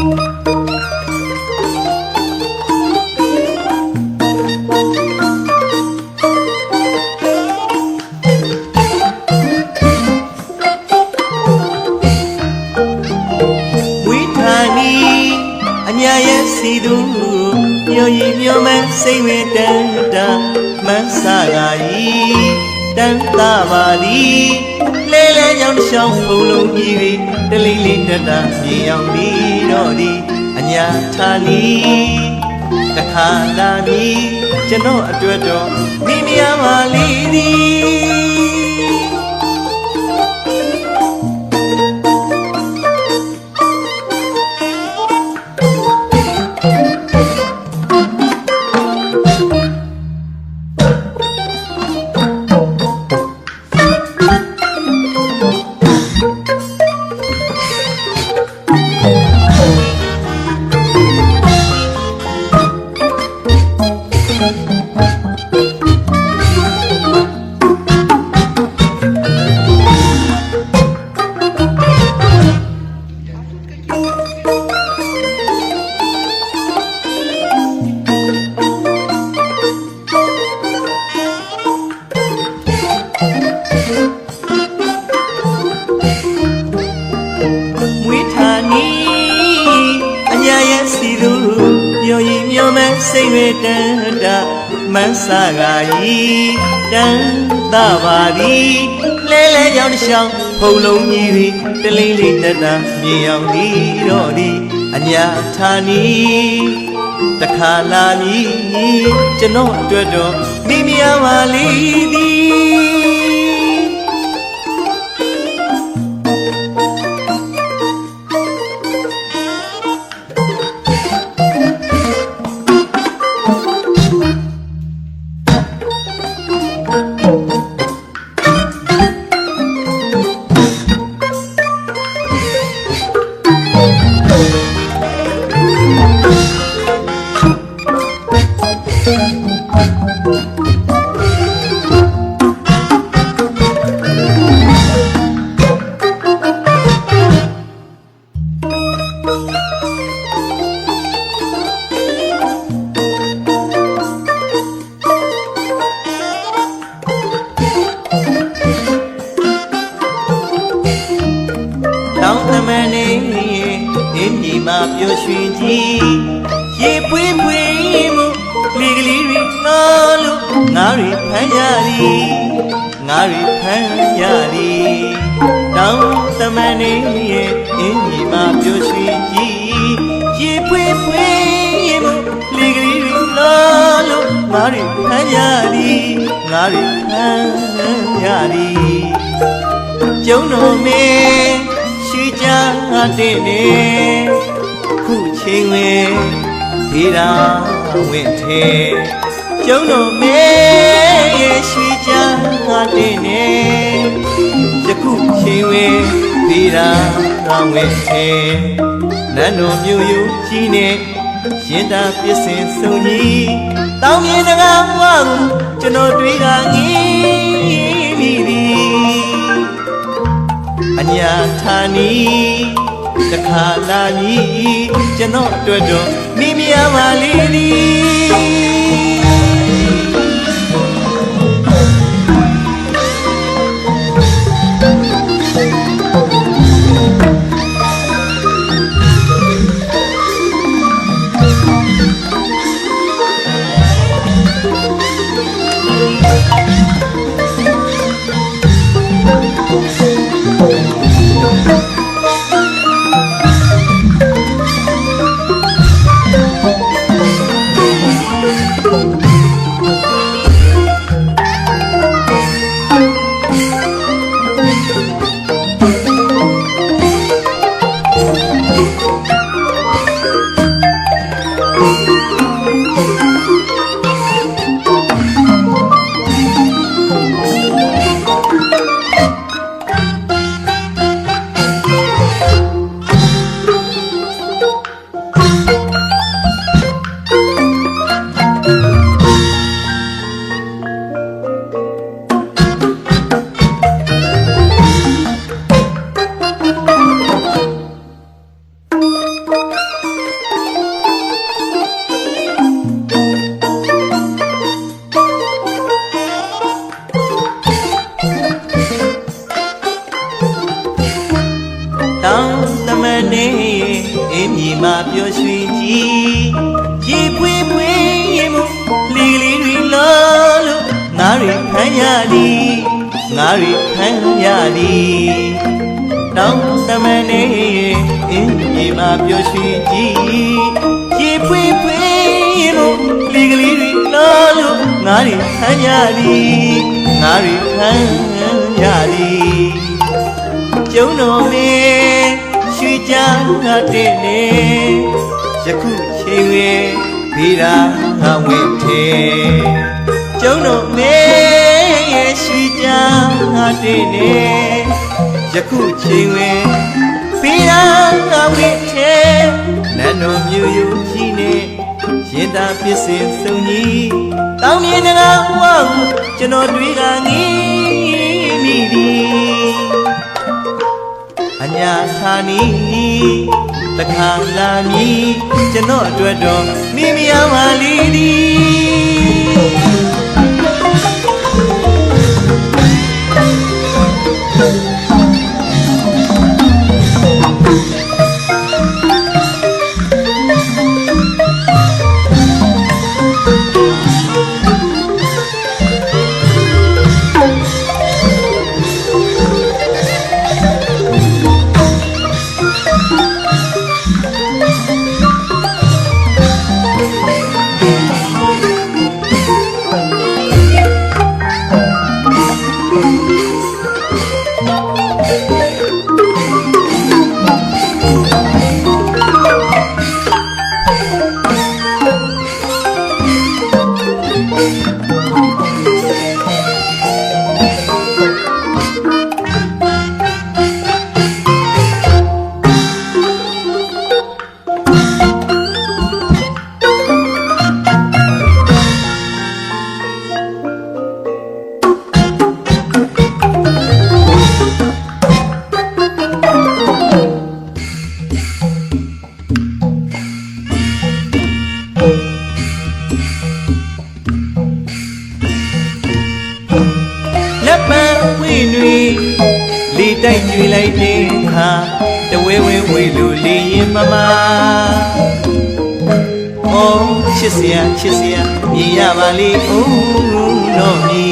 ဝိထာနီအညာရဲ့စီသူညိုရီညိုမဲစိတ်ဝေတန်တာမန်းစာဂာဤတန်တာပါသည် လဲလဲကြောင့်တစ်ချောင်းဖုံလုံးကြီး၍တလေးလေးတတမြေအောင်ပြီးတော့သည်အညာဌာနီတခါလာမည်ကျွန်တော်အတွက်တော့မိမယာပါလိသည် စိတ်ဝေတန်တာမန်းစာဂာဤတန်တာပါသည်လဲလဲကြောင့်တစ်ချောင်းဖုံလုံးကြီးသည်တလေးလေးတတမြေအောင်သည်တော့သည်အညာဌာနီတခါလာမည်ကျွန်တော်အတွက်တော့မိမယာပါလိသည် တောင်းသမန်နေအင်းကြီးမှာပျော်ရွှင်ကြီး ငါတွေဖမ်းရသည်ငါတွေဖမ်းရသည်တောင်းသမန်နေအင်းကြီးမှာပျော်ရွှင်ကြီးရေပွေးပွေးမှုလီကလေးတွေငေါ်လို့ငါတွေဖမ်းရသည်ငါတွေဖမ်းရသည်ကျုံတော်မင်းရှိကြတဲ့နေခုချိန်ဝင်ဒီရာဝင်သေး ကျုံတော်မင်းရဲ့ရှိကြတဲ့နေယခုချိန်ဝင်ဒီရာဝင်သေးနန်းတော်မြို့ယူကြီးနေရင်တာပြစ်စင်စုံကြီးတောင်းမြင်တကားဘွားကိုကျွန်တော်တွေ့တာငီးမိသည်အညာဌာနီတခါလာမည်ကျွန်တော်အတွက်တော့မိမယာပါလိသည် အင်းမြေမှာပျော်ရွှင်ကြည်ရေပွေးပွေးရင်မှုလီလီရီလောလို့ငါတွေဖမ်းရသည်ငါတွေဖမ်းရသည်တောင်းတမန်နေအင်းမြေမှာပျော်ရွှင်ကြည်ရေပွေးပွေးရင်မှုလီကလေးရီလောလို့ငါတွေဖမ်းရသည်ငါတွေဖမ်းရသည် ကျုံတော်မင်းရွှေကြငါတဲ့နေယခုချိန်ဝေဗီရာငါဝိထေကျုံတော်မင်းရဲ့ရွှေကြငါတဲ့နေယခုချိန်ဝေဗီရာငါဝိထေနတ်တော်မြူယူကြီးနေရင်သာပစ္စင်စုံကြီးတောင်းမြင်ငါဝါဟုကျွန်တော်တွေ့ကငီး အညာသာနီတခါလာမည်ကျွန်တော်အတွက်တော့မိမယာပါလီသည် စ်စရာချစ်စရာမြင်ရပါလေဦးတော့မီ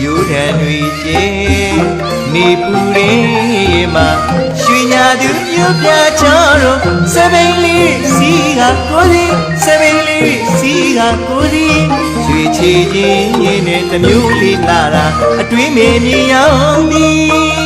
ယူတဲ့တွေကျဲနေပူရင်မှာရွှေညာသူပြပြချောတော့စပိန်လေးစီကကိုစီစပိန်လေးစီကကိုစီရွှေချီချင်းရင်နဲ့တမျိုးလေးလာတာအတွင်းမေမြေရောင်သည်